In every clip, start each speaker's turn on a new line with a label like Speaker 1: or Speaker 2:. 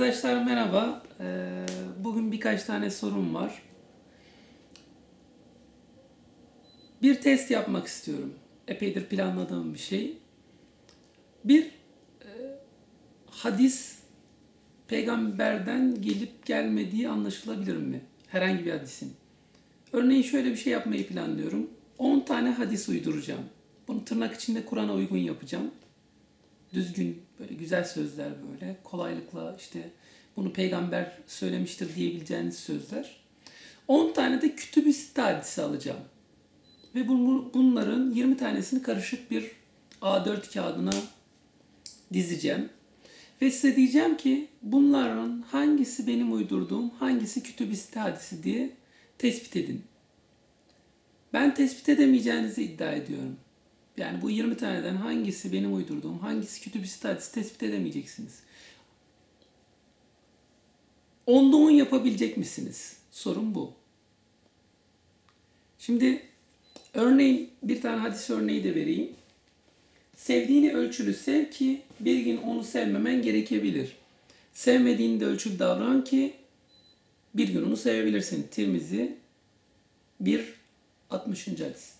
Speaker 1: Arkadaşlar merhaba. Ee, Bugün birkaç tane sorum var. Bir test yapmak istiyorum. Epeydir planladığım bir şey. Bir e, hadis peygamberden gelip gelmediği anlaşılabilir mi? Herhangi bir hadisin. Örneğin şöyle bir şey yapmayı planlıyorum. 10 tane hadis uyduracağım. Bunu tırnak içinde Kur'an'a uygun yapacağım düzgün böyle güzel sözler böyle kolaylıkla işte bunu peygamber söylemiştir diyebileceğiniz sözler. 10 tane de kütüb-i sitte hadisi alacağım. Ve bu- bunların 20 tanesini karışık bir A4 kağıdına dizeceğim. Ve size diyeceğim ki bunların hangisi benim uydurduğum, hangisi kütüb-i sitte hadisi diye tespit edin. Ben tespit edemeyeceğinizi iddia ediyorum. Yani bu 20 taneden hangisi benim uydurduğum, hangisi kütüb-i sitte hadisi tespit edemeyeceksiniz. Onda 10 yapabilecek misiniz? Sorun bu. Şimdi örneğin bir tane hadis örneği de vereyim. Sevdiğini ölçülü sev ki bir gün onu sevmemen gerekebilir. Sevmediğini de ölçülü davran ki bir gün onu sevebilirsin. Tirmizi 1 60. hadis.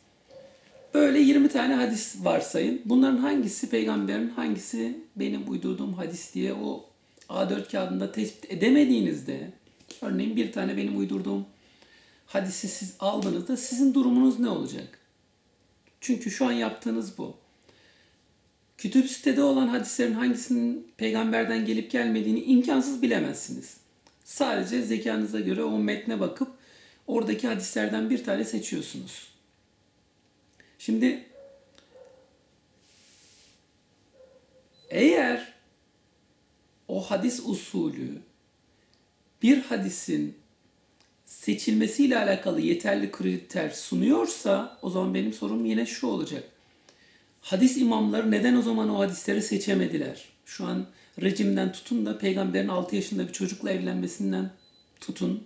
Speaker 1: Böyle 20 tane hadis varsayın. Bunların hangisi peygamberin, hangisi benim uydurduğum hadis diye o A4 kağıdında tespit edemediğinizde, örneğin bir tane benim uydurduğum hadisi siz aldığınızda sizin durumunuz ne olacak? Çünkü şu an yaptığınız bu. Kütüb sitede olan hadislerin hangisinin peygamberden gelip gelmediğini imkansız bilemezsiniz. Sadece zekanıza göre o metne bakıp oradaki hadislerden bir tane seçiyorsunuz. Şimdi eğer o hadis usulü bir hadisin seçilmesiyle alakalı yeterli kriter sunuyorsa o zaman benim sorum yine şu olacak. Hadis imamları neden o zaman o hadisleri seçemediler? Şu an rejimden tutun da peygamberin 6 yaşında bir çocukla evlenmesinden tutun.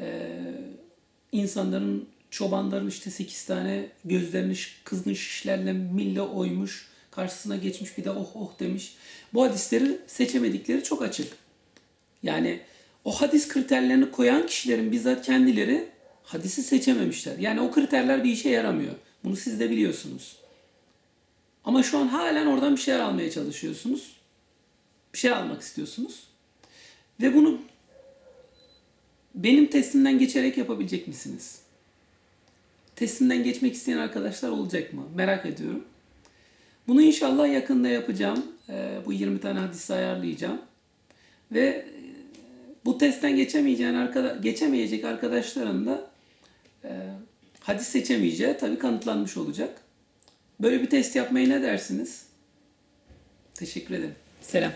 Speaker 1: Ee, insanların çobanların işte 8 tane gözlerini kızgın şişlerle mille oymuş. Karşısına geçmiş bir de oh oh demiş. Bu hadisleri seçemedikleri çok açık. Yani o hadis kriterlerini koyan kişilerin bizzat kendileri hadisi seçememişler. Yani o kriterler bir işe yaramıyor. Bunu siz de biliyorsunuz. Ama şu an halen oradan bir şeyler almaya çalışıyorsunuz. Bir şey almak istiyorsunuz. Ve bunu benim testimden geçerek yapabilecek misiniz? Testimden geçmek isteyen arkadaşlar olacak mı? Merak ediyorum. Bunu inşallah yakında yapacağım. Ee, bu 20 tane hadisi ayarlayacağım. Ve e, bu testten geçemeyeceğin arkada geçemeyecek arkadaşların da e, hadis seçemeyeceği tabii kanıtlanmış olacak. Böyle bir test yapmaya ne dersiniz? Teşekkür ederim. Selam.